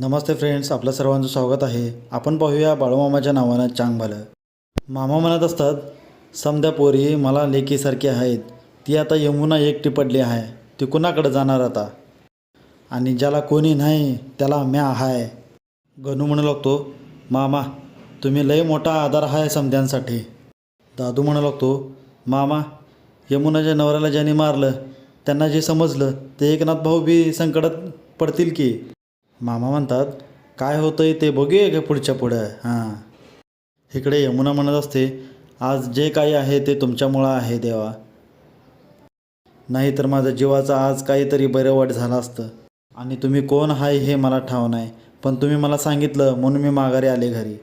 नमस्ते friends आपलं सर्वांचं स्वागत आहे. आपण पाहूया बाळूमामाच्या नावानं चांगबालं. मामा म्हणत असतात समद्या पोरी मला लेकीसारखी आहेत. ती आता यमुना एकटी पडली आहे. ती कुणाकडे जाणार आता? आणि ज्याला कोणी नाही त्याला म्या हाय. गणू म्हणू लागतो मामा तुम्ही लय मोठा आधार आहे समध्यांसाठी दादू म्हणू लागतो मामा यमुनाच्या नवऱ्याला ज्यांनी मारलं त्यांना जे समजलं ते एकनाथ भाऊ बी संकटात पडतील की? मामा म्हणतात काय होतंय ते बघूया का पुढच्या पुढं. हां. इकडे यमुना म्हणत असते आज जे काही आहे ते तुमच्यामुळं आहे देवा. नाहीतर माझ्या जीवाचा जीवाचं आज काहीतरी बरं वाट झालं असतं. आणि तुम्ही कोण आहे हे मला ठाव नाही पण तुम्ही मला सांगितलं म्हणून मी माघारी आले घरी.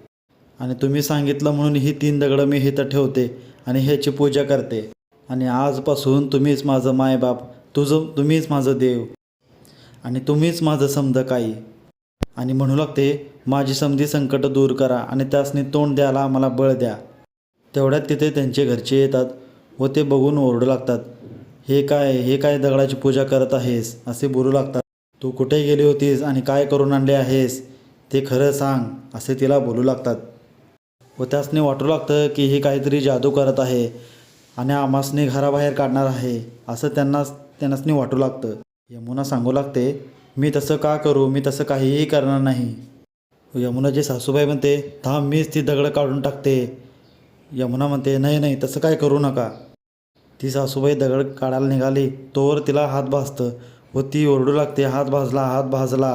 आणि तुम्ही सांगितलं म्हणून ही तीन दगडं मी इथं ठेवते आणि ह्याची पूजा करते. आणि आजपासून तुम्हीच माझं मायबाप तुझं तुम्हीच माझं देव. आणि तुम्हीच माझं समजा काही आणि म्हणू लागते माझी समधी संकट दूर करा आणि त्यासनी तोंड द्यायला आम्हाला बळ द्या. तेवढ्यात तिथे त्यांचे घरचे येतात व ते बघून ओरडू लागतात. हे काय हे काय दगडाची पूजा करत आहेस? असे बोलू लागतात. तू कुठे गेली होतीस आणि काय करून आणले आहेस? ते खरं सांग असे तिला बोलू लागतात. व त्यासनी वाटू लागतं की हे काहीतरी जादू करत आहे आणि आमासने घराबाहेर काढणार आहे असं त्यांना त्यांनासनी वाटू लागतं. यमुना सांगू लागते मी तसं का करू? मी तसं काहीही करणार नाही. यमुनाची सासूबाई म्हणते थांब मीच ती दगडं काढून टाकते. यमुना म्हणते नाही नाही तसं काय करू नका. ती सासूबाई दगड काढायला निघाली तोवर तिला हात भाजतं व ती ओरडू लागते हात भाजला हात भाजला.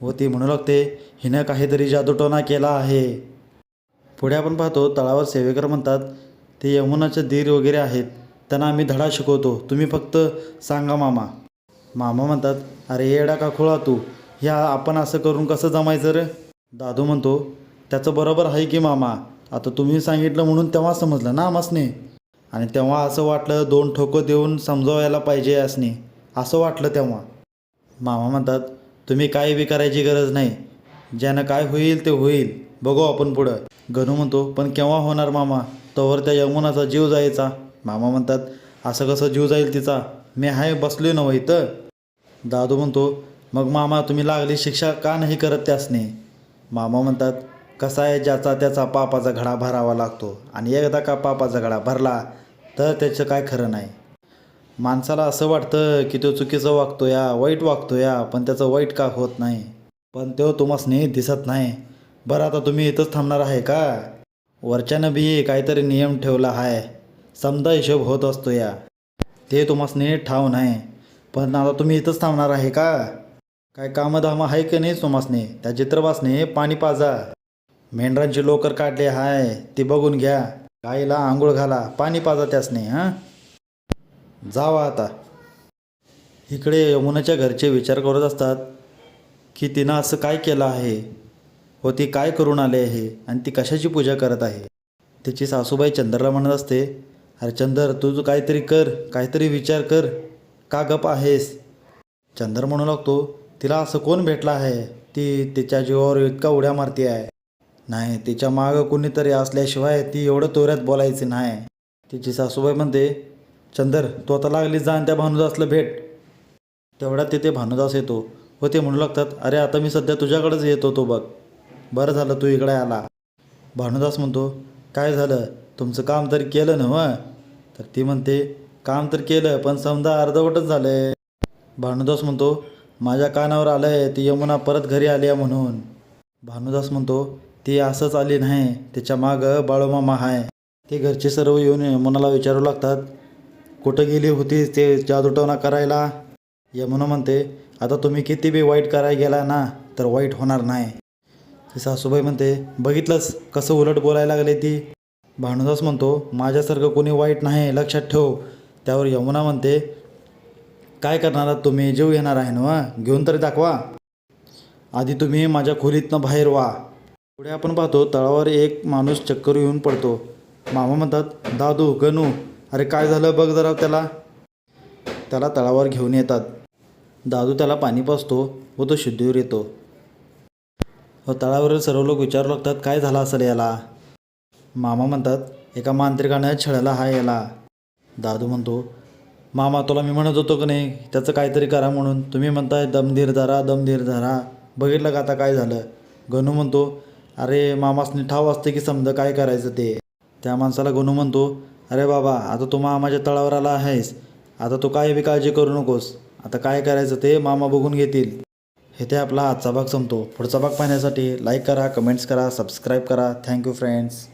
व ती म्हणू लागते हिनं काहीतरी जादूटोना केला आहे. पुढे आपण पाहतो तळावर सेवेकर म्हणतात ते यमुनाचे धीर वगैरे आहेत. त्यांना आम्ही धडा शिकवतो. तुम्ही फक्त सांगा मामा. मामा म्हणतात अरे येडा का खुळा तू. ह्या आपण असं करून कसं जमायचं रे? दादू म्हणतो त्याचं बरोबर आहे की मामा. आता तुम्ही सांगितलं म्हणून तेव्हा समजलं ना आमासने. आणि तेव्हा असं वाटलं दोन ठोकं देऊन समजवायला पाहिजे असणे असं वाटलं तेव्हा. मामा म्हणतात तुम्ही काही विकारायची गरज नाही. ज्यानं काय होईल ते होईल. बघू आपण पुढं. गणू म्हणतो पण केव्हा होणार मामा? तोवर त्या यमुनाचा जीव जायचा. मामा म्हणतात असं कसं जीव जाईल तिचा? मी आहे बसलो नव्ह इथं. दादू म्हणतो मग मामा तुम्ही लागली शिक्षा का नाही करत त्यासने? मामा म्हणतात कसा आहे ज्याचा त्याचा पापाचा घडा भरावा लागतो आणि एकदा का पापाचा घडा भरला तर त्याचं काय खरं नाही. माणसाला असं वाटतं की तो चुकीचं वागतो या वाईट वागतो या पण त्याचं वाईट का होत नाही? पण तो तुम्हासने दिसत नाही. बरं आता तुम्ही इथंच थांबणार आहे का? वरच्यानं बी काहीतरी नियम ठेवला आहे. समजा हिशोब होत असतो या. ते तुम्हाला ठाव नाही. पण आता तुम्ही इथंच थांबणार आहे का? काय कामधाम आहे की नाही तुम्हासने? त्या चित्रवासने पाणी पाजा. मेंढरांची लोकर काढली आहे ती बघून घ्या. गाईला आंघोळ घाला पाणी पाजा त्यासने हां? जावा आता. इकडे यमुनाच्या घरचे विचार करत असतात की तिनं असं काय केलं आहे? व ती काय करून आले आहे? आणि ती कशाची पूजा करत आहे? तिची सासूबाई चंद्रला म्हणत असते अरे चंदर तू काहीतरी कर काहीतरी विचार कर. का गप आहेस? चंदर म्हणू लागतो तिला असं कोण भेटला आहे? ती तिच्या जीवावर इतका उड्या मारती आहे. नाही तिच्या मागं कुणीतरी असल्याशिवाय ती एवढं तोऱ्यात बोलायची नाही. तिची सासूबाई म्हणते चंदर तू आता लागली जा आणि त्या भानुदासला भेट. तेवढ्यात तिथे भानुदास येतो व ते म्हणू लागतात अरे आता मी सध्या तुझ्याकडेच येत होतो बघ. बरं झालं तू इकडे आला. भानुदास म्हणतो काय झालं? तुमचं काम तर केलं ना मग तर ती म्हणते काम तर केलं पण समजा अर्धवटच झालं आहे भानुदास म्हणतो माझ्या कानावर आलं आहे ती यमुना परत घरी आली आहे म्हणून. भानुदास म्हणतो ती असंच आली नाही तिच्या मागं बाळूमामा आहे. ते घरचे सर्व येऊन यमुनाला विचारू लागतात कुठं गेली होतीस ते जादूटोना करायला? यमुना म्हणते आता तुम्ही किती बी वाईट करायला गेला ना तर वाईट होणार नाही. ती सासूबाई म्हणते बघितलंच कसं उलट बोलायला लागले ती? भानुदास म्हणतो माझ्यासारखं कोणी वाईट नाही लक्षात ठेव. त्यावर यमुना म्हणते काय करणार तुम्ही? जीव घेणार आहे ना? वा? घेऊन तरी दाखवा. आधी तुम्ही माझ्या खोलीतनं बाहेर व्हा पुढे आपण पाहतो तळावर एक माणूस चक्कर येऊन पडतो. मामा म्हणतात दादू गणू अरे काय झालं बघ जरा त्याला. त्याला तळावर घेऊन येतात. दादू त्याला पाणी पाजतो व तो शुद्धीवर येतो. व तळावरील सर्व लोक विचारू लागतात काय झालं असेल याला? मामा म्हणतात एका मांत्रिकानं छळला हा याला. दादू म्हणतो मामा तुला मी म्हणत होतो की नाही त्याचं काहीतरी करा म्हणून. तुम्ही म्हणताय दमधीर धरा दमधीर धरा बघितलं का आता काय झालं? गणू म्हणतो अरे मामासनी ठाव असते की समजा काय करायचं ते. त्या माणसाला गणू म्हणतो अरे बाबा आता तू मामाच्या तळावर आला आहेस. आता तू काय बी काळजी करू नकोस. आता काय करायचं ते मामा बघून घेतील. हे ते आपला आजचा भाग संपतो. पुढचा भाग पाहण्यासाठी लाईक करा कमेंट्स करा सबस्क्राईब करा. Thank you friends